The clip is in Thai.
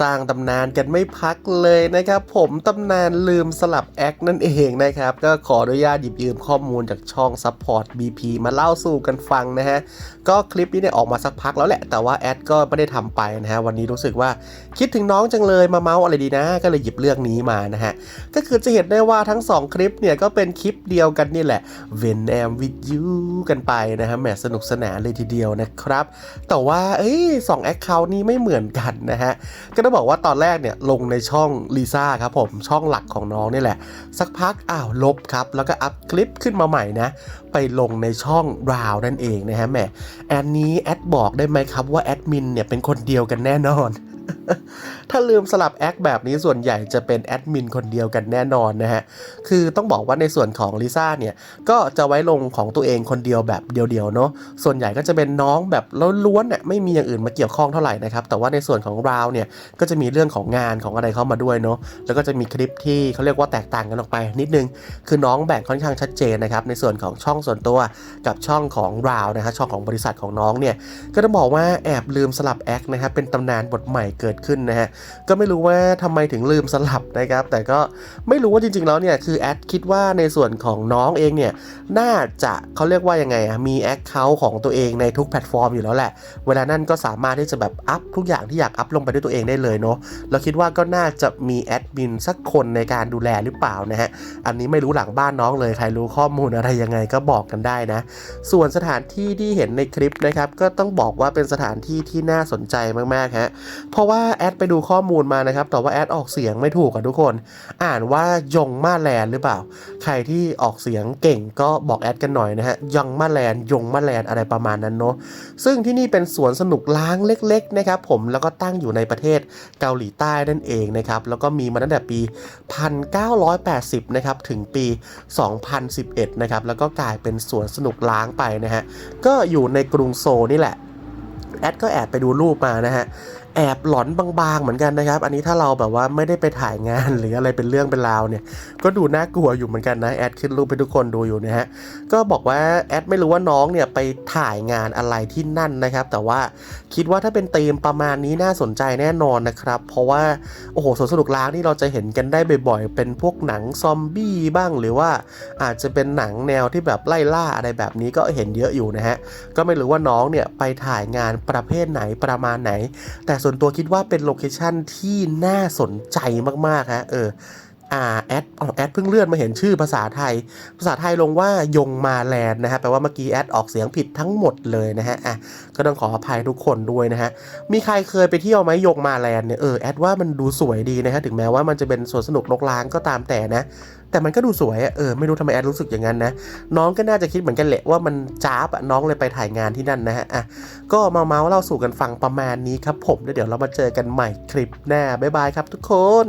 สร้างตำนานกันไม่พักเลยนะครับผมตำนานลืมสลับแอคนั่นเองนะครับก็ขออนุญาตหยิบยืมข้อมูลจากช่อง Support BP มาเล่าสู่กันฟังนะฮะก็คลิปนี้เนี่ยออกมาสักพักแล้วแหละ แต่ว่าแอดก็ไม่ได้ทำไปนะฮะวันนี้รู้สึกว่าคิดถึงน้องจังเลยมาเมาส์อะไรดีนะ ก็เลยหยิบเรื่องนี้มานะฮะก็คือจะเห็นได้ว่าทั้ง 2 คลิปเนี่ยก็เป็นคลิปเดียวกันนี่แหละ When I'm with you กันไปนะฮะแหมสนุกสนานเลยทีเดียวนะครับ แต่ว่าเอ้ยสองแอคเคาท์นี้ไม่เหมือนกันนะฮะก็ต้องบอกว่าตอนแรกเนี่ยลงในช่องลิซ่าครับผมช่องหลักของน้องนี่แหละ สักพักอ้าวลบครับ แล้วก็อัพคลิปขึ้นมาใหม่นะ ไปลงในช่องราวนั่นเองนะฮะแหมแอนนี้แอดบอกได้ไหมครับว่าแอดมินเนี่ยเป็นคนเดียวกันแน่นอน ถ้าลืมสลับแอคแบบนี้ส่วนใหญ่จะเป็นแอดมินคนเดียวกันแน่นอนนะฮะ คือต้องบอกว่าในส่วนของลิซ่าเนี่ย ก็จะไว้ลงของตัวเองคนเดียวแบบเดียวๆเนาะ ส่วนใหญ่ก็จะเป็นน้องแบบล้วนๆน่ะไม่มีอย่างอื่นมาเกี่ยวข้องเท่าไหร่นะครับ แต่ว่าในส่วนของราวเนี่ย ก็จะมีเรื่องของงานของอะไรเข้ามาด้วยเนาะ แล้วก็จะมีคลิปที่เขาเรียกว่าแตกต่างกันออกไปนิดนึง คือน้องแบ่งค่อนข้างชัดเจนนะครับ ในส่วนของช่องส่วนตัวกับช่องของราวนะฮะช่องของบริษัทของน้องเนี่ย ก็ต้องบอกว่าแอบลืมสลับแอคนะครับ เป็นตำนานบทใหม่เกิดขึ้นนะฮะ ก็ไม่รู้ว่าทำไมถึงลืมสลับนะครับ แต่ก็ไม่รู้ว่าจริงๆแล้วเนี่ยคือแอดคิดว่าในส่วนของน้องเองเนี่ยน่าจะเขาเรียกว่ายังไงอะมีแอคเคาท์ของตัวเองในทุกแพลตฟอร์มอยู่แล้วแหละ เวลานั้นก็สามารถที่จะแบบอัพทุกอย่างที่อยากอัพลงไปด้วยตัวเองได้เลยเนาะเราคิดว่าก็น่าจะมีแอดมินสักคนในการดูแลหรือเปล่านะฮะ อันนี้ไม่รู้หลังบ้านน้องเลยใครรู้ข้อมูลอะไรยังไงก็บอกกันได้นะ ส่วนสถานที่ที่เห็นในคลิปนะครับก็ต้องบอกว่าเป็นสถานที่ที่น่าสนใจมากๆฮะ เพราะว่าแอดไปดูข้อมูลมานะครับ แต่ว่าแอดออกเสียงไม่ถูกอะทุกคน อ่านว่ายงมาแลนหรือเปล่า ใครที่ออกเสียงเก่งก็บอกแอดกันหน่อยนะฮะยงมาแลนยงมาแลนอะไรประมาณนั้นเนาะ ซึ่งที่นี่เป็นสวนสนุกล้างเล็กๆนะครับผมแล้วก็ตั้งอยู่ในประเทศเกาหลีใต้นั่นเองนะครับ แล้วก็มีมาตั้งแต่ปี 1980 นะครับ ถึงปี 2011 นะครับ แล้วก็กลายเป็นสวนสนุกล้างไปนะฮะ ก็อยู่ในกรุงโซลนี่แหละแอดก็แอบไปดูรูปมานะฮะ แแอบหลอนบางๆเหมือนกันนะครับ อันนี้ถ้าเราแบบว่าไม่ได้ไปถ่ายงานหรืออะไรเป็นเรื่องเป็นราวเนี่ย ก็ดูน่ากลัวอยู่เหมือนกันนะแอดขึ้นรูปให้ทุกคนดูอยู่นะฮะก็บอกว่าแอดไม่รู้ว่าน้องเนี่ยไปถ่ายงานอะไรที่นั่นนะครับ แต่ว่าคิดว่าถ้าเป็นธีมประมาณนี้น่าสนใจแน่นอนนะครับ เพราะว่าโอ้โหสวนสนุกล้างนี่เราจะเห็นกันได้บ่อยๆ เป็นพวกหนังซอมบี้บ้างหรือว่าอาจจะเป็นหนังแนวที่แบบไล่ล่าอะไรแบบนี้ก็เห็นเยอะอยู่นะฮะก็ไม่รู้ว่าน้องเนี่ยไปถ่ายงานประเภทไหนประมาณไหน แต่ส่วนตัวคิดว่าเป็นโลเคชันที่น่าสนใจมากๆฮะเออ อ่าแอดอ๋อแอดเพิ่งเลื่อนมาเห็นชื่อภาษาไทย ภาษาไทยลงว่ายงมาแลนด์นะฮะแปลว่าเมื่อกี้แอดออกเสียงผิดทั้งหมดเลยนะฮะอะก็ต้องขออภัยทุกคนด้วยนะฮะมีใครเคยไปเที่ยวไหมยงมาแลนด์เนี่ยเออแอดว่ามันดูสวยดีนะฮะถึงแม้ว่ามันจะเป็นสวนสนุกนกล้างก็ตามแต่นะแต่มันก็ดูสวยอะเออ ไม่รู้ทำไมแอดรู้สึกอย่างนั้นนะ น้องก็น่าจะคิดเหมือนกันแหละว่ามันจ้าบอะน้องเลยไปถ่ายงานที่นั่นนะฮะ อะ ก็มาเมาส์เล่าสู่กันฟังประมาณนี้ครับผมแล้วเดี๋ยวเรามาเจอกันใหม่คลิปหน้า บ๊ายบายครับทุกคน